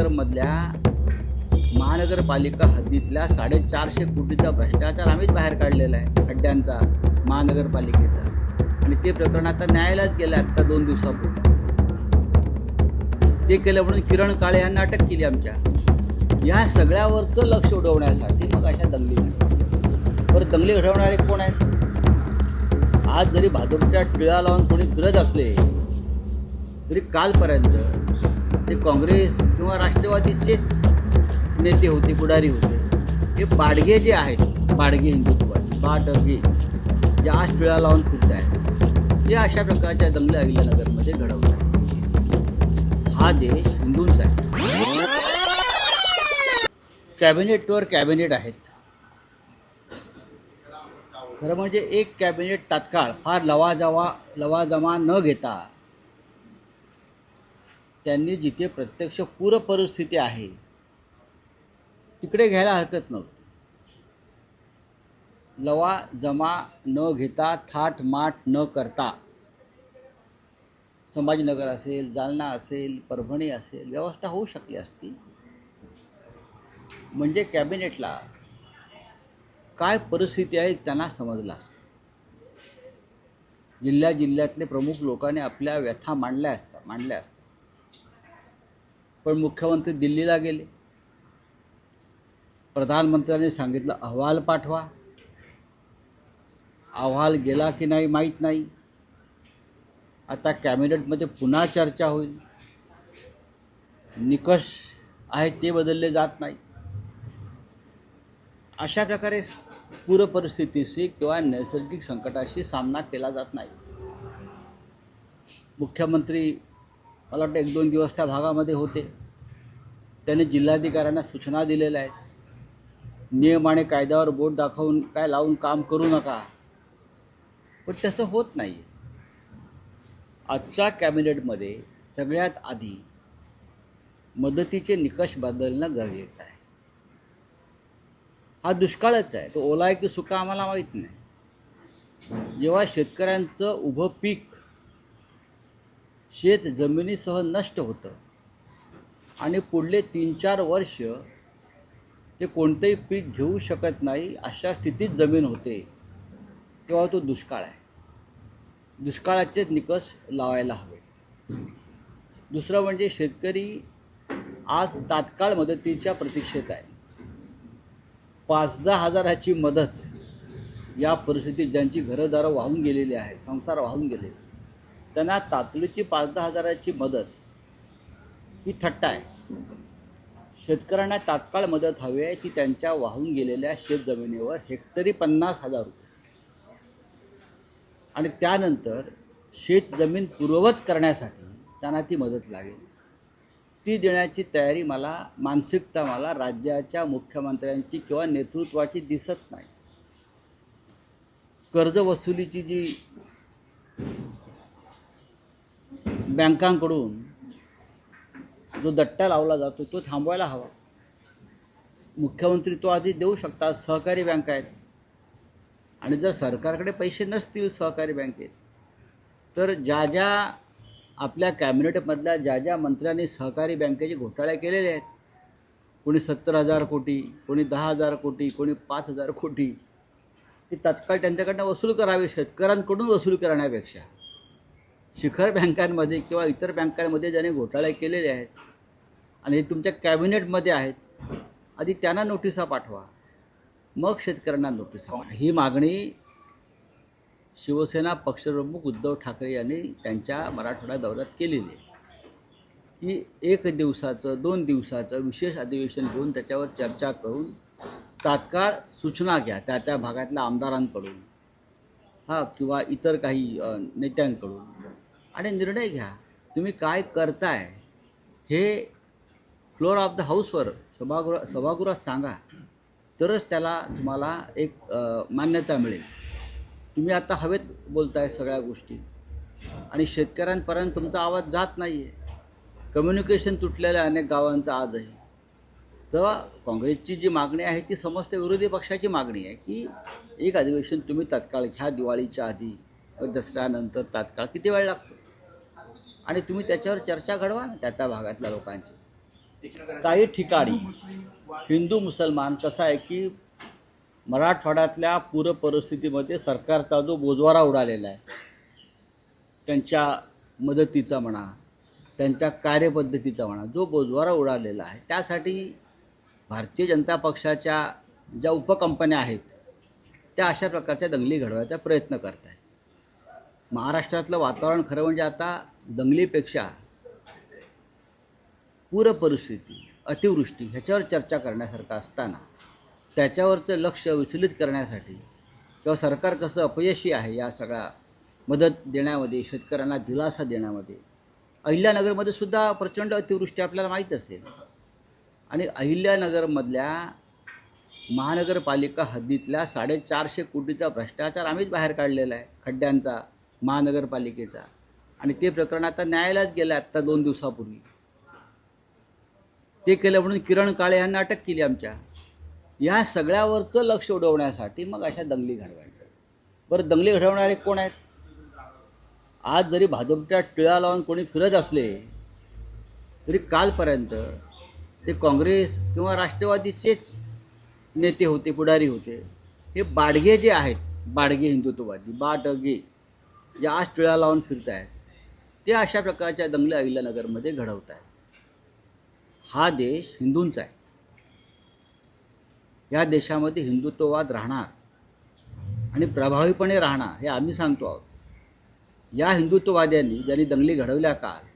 नगरमधल्या महानगरपालिका हद्दीतल्या साडेचारशे कोटीचा भ्रष्टाचार आम्हीच बाहेर काढलेला आहे खड्ड्यांचा महानगरपालिकेचा. आणि ते प्रकरण आता न्यायालयात गेलं आत्ता दोन दिवसापूर्वी. ते केलं म्हणून किरण काळे यांना अटक केली आमच्या. या सगळ्यावरचं लक्ष उडवण्यासाठी मग अशा दंगली बरं दंगली घडवणारे कोण आहेत? आज जरी भाजपच्या टिळा लावून कोणी फिरत असले तरी कालपर्यंत ते काँग्रेस किंवा राष्ट्रवादीचेच नेते होते पुढारी होते. हे बाडगे जे आहेत बाडगे हिंदुत्व बाडगे जे आज टिळा लावून फिरत आहेत ते अशा प्रकारच्या दंगल्या अहिल्यानगरमध्ये घडवतात. हा देश हिंदूंचा आहे कॅबिनेटवर कॅबिनेट आहेत. खरं म्हणजे एक कॅबिनेट तात्काळ फार लवाजवा लवाजमा न घेता त्यांनी जिथे प्रत्यक्ष पूर परिस्थिती आहे तिकडे घ्यायला हरकत नव्हती. लवा जमा न घेता थाट माट न करता संभाजीनगर असेल जालना असेल परभणी असेल व्यवस्था होऊ शकली असती. म्हणजे कॅबिनेटला काय परिस्थिती आहे त्यांना समजलं असतं. जिल्ह्या जिल्ह्यातले प्रमुख लोकांनी आपल्या व्यथा मांडल्या असतात मांडल्या असतात पण मुख्यमंत्री दिल्लीला गेले. प्रधानमंत्र्यांनी सांगितलं अहवाल पाठवा. अहवाल गेला की नाही माहीत नाही. आता कॅबिनेटमध्ये पुन्हा चर्चा होईल. निकष आहेत ते बदलले जात नाही. अशा प्रकारे पूर परिस्थितीशी किंवा नैसर्गिक संकटाशी सामना केला जात नाही. मुख्यमंत्री मला वाटतं एक दोन दिवस त्या भागामध्ये होते. त्याने जिल्हाधिकाऱ्यांना सूचना दिलेल्या आहेत. नियम आणि कायद्यावर बोट दाखवून काय लावून काम करू नका. पण तसं होत नाही. आजच्या कॅबिनेटमध्ये सगळ्यात आधी मदतीचे निकष बदलणं गरजेचं आहे. हा दुष्काळच आहे. तो ओला आहे की सुका आम्हाला माहीत नाही. जेव्हा शेतकऱ्यांचं उभं पीक शेत जमिनीसह नष्ट होतं. आणि पुढले तीन चार वर्ष ते कोणतंही पीक घेऊ शकत नाही अशा स्थितीत जमीन होते. तेव्हा तो दुष्काळ आहे. दुष्काळाचे निकष लावायला हवे. दुसरं म्हणजे शेतकरी आज तात्काळ मदतीच्या प्रतीक्षेत आहे. पाच दहा हजाराची मदत या परिस्थितीत ज्यांची घरंदारं वाहून गेलेली आहेत संसार वाहून गेले त्यांना तातडीची पाच दहा हजाराची मदत ही थट्टा आहे. शेतकऱ्यांना तात्काळ मदत हवी आहे. ती त्यांच्या वाहून गेलेल्या शेतजमिनीवर हेक्टरी पन्नास हजार रुपये. आणि त्यानंतर शेतजमीन पूर्ववत करण्यासाठी त्यांना ती मदत लागेल. ती देण्याची तयारी मला मानसिकता मला राज्याच्या मुख्यमंत्र्यांची किंवा नेतृत्वाची दिसत नाही. कर्ज वसुलीची जी बँकांकडून जो दट्टा लावला जातो तो थांबवायला हवा. मुख्यमंत्री तो आधी देऊ शकतात सहकारी बँका आहेत. आणि जर सरकारकडे पैसे नसतील सहकारी बँकेत तर ज्या ज्या आपल्या कॅबिनेटमधल्या ज्या ज्या मंत्र्यांनी सहकारी बँकेचे घोटाळे केलेले आहेत कोणी सत्तर हजार कोटी कोणी दहा हजार कोटी कोणी पाच हजार कोटी ते तत्काळ त्यांच्याकडनं वसूल करावे शेतकऱ्यांकडून वसूल करण्यापेक्षा. शिखर बँकांमध्ये किंवा इतर बँकांमध्ये ज्याने घोटाळे केलेले आहेत आणि हे तुमच्या कॅबिनेटमध्ये आहेत आधी त्यांना नोटिसा पाठवा. मग शेतकऱ्यांना नोटिसा पाठवा. ही. मागणी शिवसेना पक्षप्रमुख उद्धव ठाकरे यांनी त्यांच्या मराठवाडा दौऱ्यात केलेली आहे. की एक दिवसाचं दोन दिवसाचं विशेष अधिवेशन घेऊन त्याच्यावर चर्चा करून तात्काळ सूचना घ्या त्या त्या भागातल्या आमदारांकडून हां किंवा इतर काही नेत्यांकडून. आणि निर्णय घ्या. तुम्ही काय करताय हे फ्लोअर ऑफ द हाऊसवर सभागृह सभागृहात सांगा. तरच त्याला तुम्हाला एक मान्यता मिळेल. तुम्ही आता हवेत बोलताय सगळ्या गोष्टी. आणि शेतकऱ्यांपर्यंत तुमचा आवाज जात नाही आहे कम्युनिकेशन तुटलेल्या अनेक गावांचा आजही. तर काँग्रेसची जी मागणी आहे ती समस्त विरोधी पक्षाची मागणी आहे की एक अधिवेशन तुम्ही तात्काळ घ्या दिवाळीच्या आधी. दसऱ्यानंतर तात्काळ किती वेळ लागतो? आणि तुम्ही त्याच्यावर चर्चा घडवा ना त्या त्या भागातल्या लोकांची. काही ठिकाणी हिंदू मुसलमान कसं आहे की मराठवाड्यातल्या पूर परिस्थितीमध्ये सरकारचा जो बोजवारा उडालेला आहे त्यांच्या मदतीचा म्हणा त्यांच्या कार्यपद्धतीचा म्हणा जो बोजवारा उडालेला आहे त्यासाठी भारतीय जनता पक्षाच्या ज्या उपकंपन्या आहेत त्या अशा प्रकारच्या दंगली घडवायचा प्रयत्न करत आहेत महाराष्ट्रातलं वातावरण खरं म्हणजे आता दंगलीपेक्षा पूर परिस्थिती अतिवृष्टी ह्याच्यावर चर्चा करण्यासारखं असताना त्याच्यावरचं लक्ष विचलित करण्यासाठी किंवा सरकार कसं अपयशी आहे या सगळ्या मदत देण्यामध्ये शेतकऱ्यांना दिलासा देण्यामध्ये अहिल्यानगरमध्ये सुद्धा प्रचंड अतिवृष्टी आपल्याला माहीत असेल. आणि अहिल्यानगरमधल्या महानगरपालिका हद्दीतल्या साडेचारशे कोटीचा भ्रष्टाचार आम्हीच बाहेर काढलेला आहे खड्ड्यांचा. महानगरपालिकेचा. आणि ते प्रकरण आता न्यायालयात गेलं आत्ता दोन दिवसापूर्वी. ते केलं म्हणून किरण काळे यांना अटक केली आमच्या. या सगळ्यावरचं लक्ष उडवण्यासाठी मग अशा दंगली घडवायच्या. बरं दंगली घडवणारे कोण आहेत? आज जरी भाजपच्या टिळा लावून कोणी फिरत असले तरी कालपर्यंत ते काँग्रेस किंवा राष्ट्रवादीचेच नेते होते पुढारी होते. हे बाडगे जे आहेत बाडगे हिंदुत्ववादी बाडगे. जे आज टिळा लावून फिरत आहेत ते अशा प्रकारच्या दंगली अहिल्यानगरमध्ये घडवत आहेत हा देश हिंदूंचा आहे. या देशामध्ये हिंदुत्ववाद राहणार आणि प्रभावीपणे राहणार हे आम्ही सांगतो आहोत. या हिंदुत्ववाद्यांनी ज्यांनी दंगली घडवल्या काल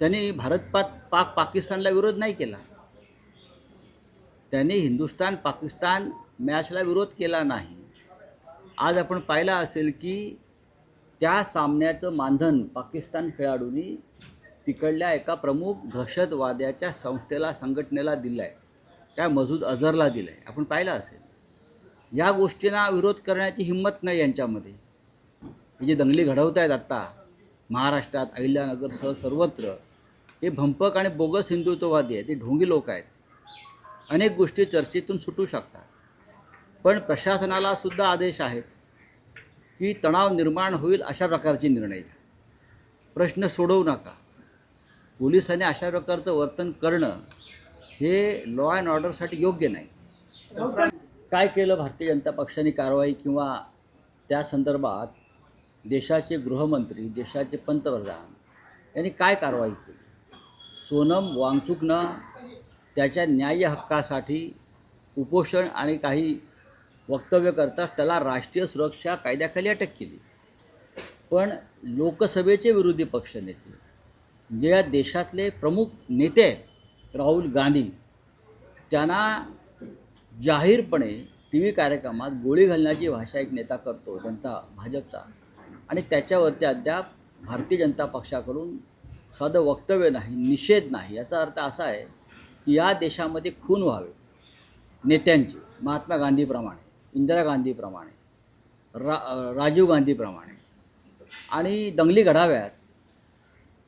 त्यांनी भारत पाक पाक पाकिस्तानला विरोध नाही केला. त्यांनी हिंदुस्तान पाकिस्तान मॅचला विरोध केला नाही. आज आपण पाहिलं असेल की त्या सामन्याचं मानधन पाकिस्तान खेळाडूंनी तिकडल्या एका प्रमुख दहशतवाद्याच्या संस्थेला संघटनेला दिलं आहे त्या मजूद अझरला दिलं आहे आपण पाहिलं असेल. या गोष्टींना विरोध करण्याची हिंमत नाही यांच्यामध्ये. हे जे दंगली घडवत आहेत आत्ता महाराष्ट्रात अहिल्यानगरसह सर्वत्र हे भंपक आणि बोगस हिंदुत्ववादी आहेत ते ढोंगी लोक आहेत. अनेक गोष्टी चर्चेतून सुटू शकतात. पण प्रशासनाला सुद्धा आदेश आहेत. की तणाव निर्माण होईल अशा प्रकारचे निर्णय घ्या. प्रश्न सोडवू नका. पोलिसांनी अशा प्रकारचं वर्तन करणं हे लॉ अँड ऑर्डरसाठी योग्य नाही. काय केलं भारतीय जनता पक्षाने कारवाई किंवा त्या संदर्भात देशाचे गृहमंत्री देशाचे पंतप्रधान यांनी काय कारवाई केली? सोनम वांगचुकनं त्याच्या न्याय हक्कासाठी उपोषण आणि काही वक्तव्य करताच त्याला राष्ट्रीय सुरक्षा कायद्याखाली अटक केली. पण लोकसभेचे विरोधी पक्षनेते जे या देशातले प्रमुख नेते आहेत राहुल गांधी त्यांना जाहीरपणे टी व्ही कार्यक्रमात गोळी घालण्याची भाषा एक नेता करतो त्यांचा भाजपचा. आणि त्याच्यावरती अद्याप भारतीय जनता पक्षाकडून साधं वक्तव्य नाही निषेध नाही. याचा अर्थ असा आहे की या देशामध्ये खून व्हावे नेत्यांचे महात्मा गांधीप्रमाणे. इंदिरा गांधीप्रमाणे रा राजीव गांधीप्रमाणे आणि दंगली घडाव्यात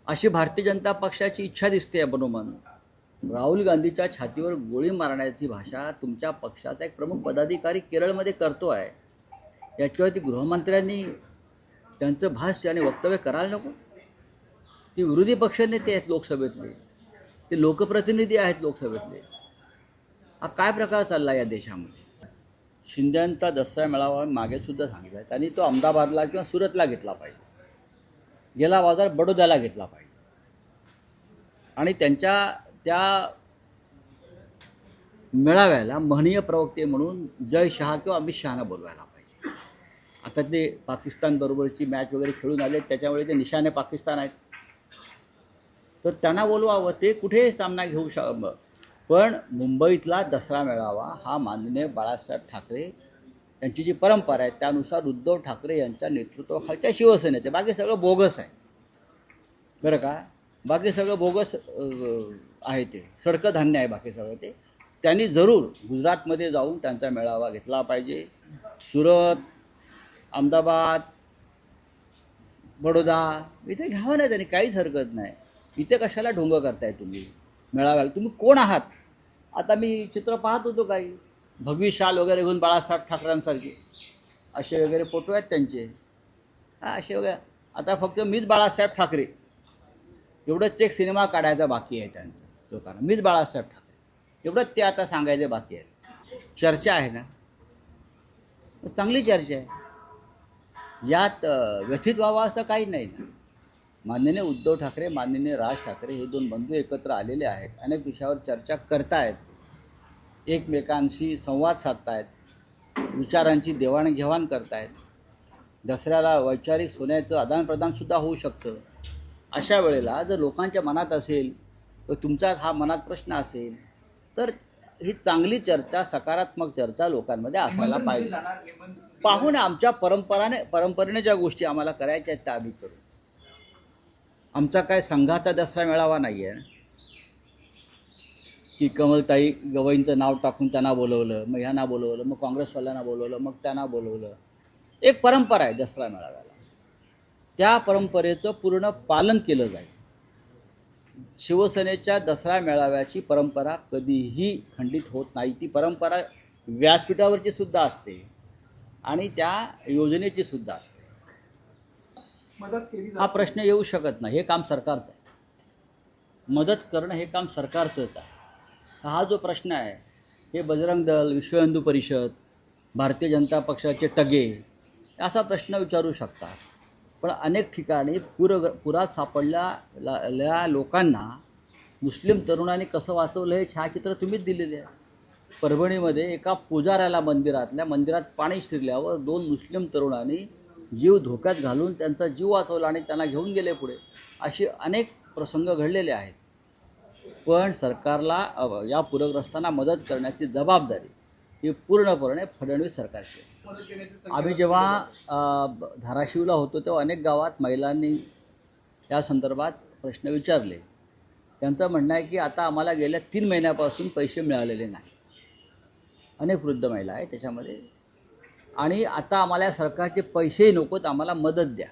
अशी भारतीय जनता पक्षाची इच्छा दिसते मनोमन राहुल गांधीच्या छातीवर गोळी मारण्याची भाषा तुमच्या पक्षाचा एक प्रमुख पदाधिकारी केरळमध्ये करतो आहे. याच्यावरती गृहमंत्र्यांनी त्यांचं भाष्य आणि वक्तव्य करायला नको. ती विरोधी पक्षनेते आहेत लोकसभेतले. ते लोकप्रतिनिधी आहेत लोकसभेतले. हा काय प्रकार चालला या देशामध्ये? शिंद्यांचा दसरा मेळावा मागे सुद्धा सांगितला आहे त्यांनी तो अहमदाबादला किंवा सुरतला घेतला पाहिजे. गेला बाजार बडोद्याला घेतला पाहिजे. आणि त्यांच्या त्या मेळाव्याला महनीय प्रवक्ते म्हणून जय शहा किंवा अमित शहाना बोलवायला पाहिजे. आता ते पाकिस्तानबरोबरची मॅच वगैरे खेळून आले त्याच्यामुळे ते निशाने पाकिस्तान आहेत. तर त्यांना बोलवावं ते कुठेही सामना घेऊ श पण मुंबईतला दसरा मेळावा हा माननीय बाळासाहेब ठाकरे यांची जी परंपरा आहे त्यानुसार उद्धव ठाकरे यांच्या नेतृत्वाखालच्या शिवसेनेचे. बाकी सगळं बोगस आहे. बरं का? बाकी सगळं बोगस आहे ते. सडकं धान्य आहे बाकी सगळं ते. त्यांनी जरूर गुजरातमध्ये जाऊन त्यांचा मेळावा घेतला पाहिजे. सुरत अहमदाबाद बडोदा इथे घ्यावं नाही त्यांनी. काहीच हरकत नाही. इथे कशाला ढोंग करताय तुम्ही? मेळाव्या तुम्ही कोण आहात? आता मी चित्र पाहत होतो काही. भगवी शाल वगैरे घेऊन बाळासाहेब ठाकरेंसारखे. असे वगैरे फोटो आहेत त्यांचे. हा असे वगैरे. आता फक्त मीच बाळासाहेब ठाकरे. एवढंच एक सिनेमा काढायचा बाकी आहे त्यांचा लोकांना मीच बाळासाहेब ठाकरे. एवढंच ते आता सांगायचे बाकी आहे चर्चा आहे ना? चांगली चर्चा आहे. यात व्यथित व्हावं असं काही नाही ना? माननीय उद्धव ठाकरे माननीय राज ठाकरे हे दोन बंधू एकत्र आलेले आहेत अनेक विषयावर चर्चा करतायत एकमेकांशी संवाद साधतायत विचारांची देवाणघेवाण करतायत. दसऱ्याला वैचारिक सोन्याचं आदानप्रदानसुद्धा होऊ शकतं. अशा वेळेला जर लोकांच्या मनात असेल व तुमचा हा मनात प्रश्न असेल तर ही चांगली चर्चा सकारात्मक चर्चा लोकांमध्ये असायला पाहिजे. पाहून आमच्या परंपराने परंपरेने ज्या गोष्टी आम्हाला करायच्या आहेत त्या आम्ही करू. आमचा काय संघाचा दसरा मेळावा नाही आहे की कमलताई गवईंचं नाव टाकून त्यांना बोलवलं मग ह्यांना बोलवलं मग काँग्रेसवाल्यांना बोलवलं मग त्यांना बोलवलं. एक परंपरा आहे दसरा मेळाव्याला. त्या परंपरेचं पूर्ण पालन केलं जाईल. शिवसेनेच्या दसरा मेळाव्याची परंपरा कधीही खंडित होत नाही. ती परंपरा व्यासपीठावरची सुद्धा असते आणि त्या योजनेची सुद्धा असते. मदत केली हा प्रश्न येऊ शकत नाही. हे काम सरकारचं आहे. मदत करणं हे काम सरकारचंच आहे. हा जो प्रश्न आहे हे बजरंग दल विश्व हिंदू परिषद भारतीय जनता पक्षाचे टगे असा प्रश्न विचारू शकतात. पण अनेक ठिकाणी पूर पुरात सापडलेल्या लोकांना मुस्लिम तरुणांनी कसं वाचवलं हे छायाचित्र तुम्हीच दिलेले आहे. परभणीमध्ये एका पुजाऱ्याला मंदिरातल्या मंदिरात पाणी शिरल्यावर दोन मुस्लिम तरुणांनी जीव धोक्यात घालून त्यांचा जीव वाचवला आणि त्यांना घेऊन गेले पुढे. असे अनेक प्रसंग घडलेले आहेत. पण सरकारला या पूरग्रस्तांना मदत करण्याची जबाबदारी ही पूर्णपणे फडणवीस सरकारची आम्ही जेव्हा धाराशिवला होतो तेव्हा अनेक गावात महिलांनी या संदर्भात प्रश्न विचारले. त्यांचं म्हणणं आहे की आता आम्हाला गेल्या तीन महिन्यापासून पैसे मिळालेले नाही. अनेक वृद्ध महिला आहे त्याच्यामध्ये आणि आता आम्हाला सरकारचे पैसेही नकोत आम्हाला मदत द्या.